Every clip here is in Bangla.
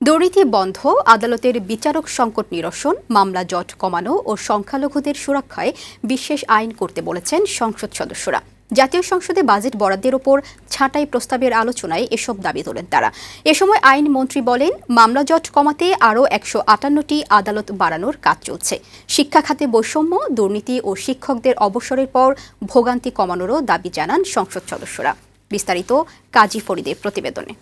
দুর্নীতি বন্ধ, আদালতের বিচারক সংকট নিরসন, মামলা জট কমানো ও সংখ্যালঘুদের সুরক্ষায় বিশেষ আইন করতে বলেছেন সংসদ সদস্যরা। জাতীয় সংসদে বাজেট বরাদ্দের ওপর ছাঁটাই প্রস্তাবের আলোচনায় এসব দাবি তোলেন তারা। এ সময় আইন মন্ত্রী বলেন, মামলা জট কমাতে আরও একশো আটান্নটি আদালত বাড়ানোর কাজ চলছে। শিক্ষা খাতে বৈষম্য, দুর্নীতি ও শিক্ষকদের অবসরের পর ভোগান্তি কমানোরও দাবি জানান সংসদ সদস্যরা। বিস্তারিত কাজী ফরিদের প্রতিবেদনে।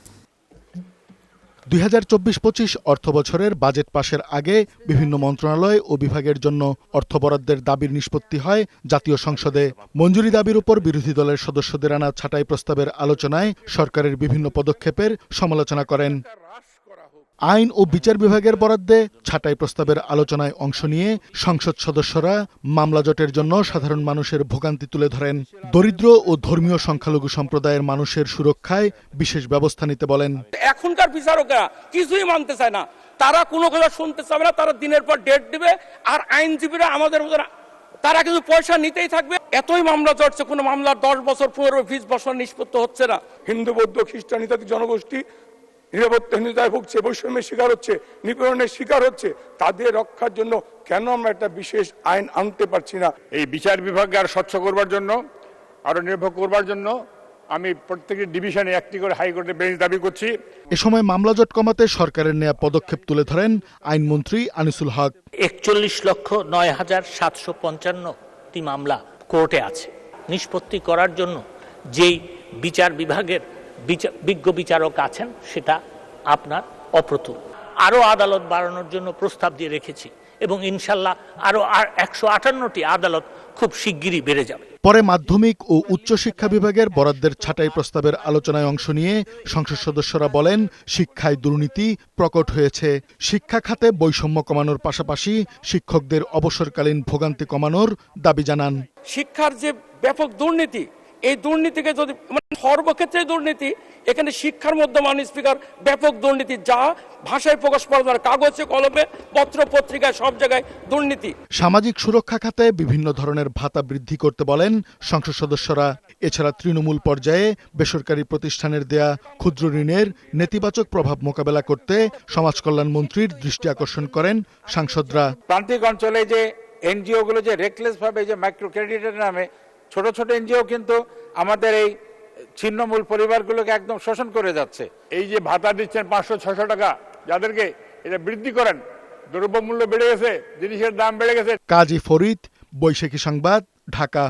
দুই হাজার চব্বিশ পঁচিশ অর্থ বছরের বাজেট পাশের আগে বিভিন্ন মন্ত্রণালয় ও বিভাগের জন্য অর্থ বরাদ্দের দাবির নিষ্পত্তি হয় জাতীয় সংসদে। মঞ্জুরি দাবির উপর বিরোধী দলের সদস্যদের আনা ছাঁটাই প্রস্তাবের আলোচনায় সরকারের বিভিন্ন পদক্ষেপের সমালোচনা করেন। আইন ও বিচার বিভাগের বরাদ্দে ছাঁটাই প্রস্তাবের আলোচনায় অংশ নিয়ে সংসদ সদস্যরা মামলা জটের জন্য সাধারণ মানুষের ভোগান্তি তুলে ধরেন। দরিদ্র ও ধর্মীয় সংখ্যালঘু সম্প্রদায়ের মানুষের সুরক্ষায় বিশেষ ব্যবস্থা নিতে বলেন। এখনকার বিচারকরা কিছুই মানতে চায় না। তারা কোনো কথা শুনতে চাবে না তারা দিনের পর ডেট দিবে আর আইনজীবীরা আমাদের মতো তারা কিন্তু পয়সা নিতেই থাকবে। এতই মামলা চড়ছে কোনো মামলার দশ বছর পনেরো বিশ বছর নিষ্পত্তি হচ্ছে না। হিন্দু বৌদ্ধ খ্রিস্টান ইত্যাদি জনগোষ্ঠী নিরাপত্তাহীনতায় ভুগছে বৈষম্যের শিকার হচ্ছে নিপীড়নের শিকার হচ্ছে তাদের রক্ষার জন্য কেন আমরা একটা বিশেষ আইন আনতে পারছি না? এই বিচার বিভাগকে আর স্বচ্ছ করবার জন্য আরও নির্ভর করবার জন্য আমি প্রত্যেকটি ডিভিশনে একটি করে হাইকোর্টে বেঞ্চ দাবি করছি। এ সময় মামলা জট কমাতে সরকারের নেয়া পদক্ষেপ তুলে ধরেন আইনমন্ত্রী আনিসুল হক। একচল্লিশ লক্ষ নয় হাজার সাতশো পঞ্চান্নটি মামলা কোর্টে আছে। নিষ্পত্তি করার জন্য যেই বিচার বিভাগের বিজ্ঞ বিচারক আছেন সেটা আপনার অপ্রতুল। আরও আদালত বাড়ানোর জন্য প্রস্তাব দিয়ে রেখেছি এবং ইনশাল্লাহ আরও একশো আটান্নটি আদালত খুব শিগগিরই বেড়ে যাবে। পরে মাধ্যমিক ও উচ্চশিক্ষা বিভাগের বরাদ্দের ছাঁটাই প্রস্তাবের আলোচনায় অংশ নিয়ে সংসদ সদস্যরা বলেন শিক্ষায় দুর্নীতি প্রকট হয়েছে। শিক্ষা খাতে বৈষম্য কমানোর পাশাপাশি শিক্ষকদের অবসরকালীন ভোগান্তি কমানোর দাবি জানান। শিক্ষার যে ব্যাপক দুর্নীতি এই দুর্নীতিকে যদি মানে সর্বক্ষেত্রে দুর্নীতি এখানে শিক্ষার মধ্যে মাননীয় স্পিকার ব্যাপক দুর্নীতি যা ভাষায় প্রকাশ করা যায় কাগজে কলমে পত্র পত্রিকায় সব জায়গায় দুর্নীতি। সামাজিক সুরক্ষা খাতে বিভিন্ন ধরনের ভাতা বৃদ্ধি করতে বলেন সংসদ সদস্যরা। এছাড়া তৃণমূল পর্যায়ে বেসরকারি প্রতিষ্ঠানের দেয়া ক্ষুদ্র ঋণের নেতিবাচক প্রভাব মোকাবেলা করতে সমাজ কল্যাণ মন্ত্রীর দৃষ্টি আকর্ষণ করেন সাংসদরা। প্রান্তিক অঞ্চলে যে এনজিও গুলো যে রেকলেস ভাবে যে মাইক্রো ক্রেডিটের নামে ছোট ছোট এনজিও কিন্তু আমাদের এই ছিন্নমূল পরিবারগুলোকে একদম শোষণ করে যাচ্ছে। এই যে ভাতা দিচ্ছেন পাঁচশো ছশো টাকা যাদেরকে এটা বৃদ্ধি করেন দ্রব্যমূল্য বেড়ে গেছে জিনিসের দাম বেড়ে গেছে। কাজী ফরিদ বৈশাখী সংবাদ ঢাকা।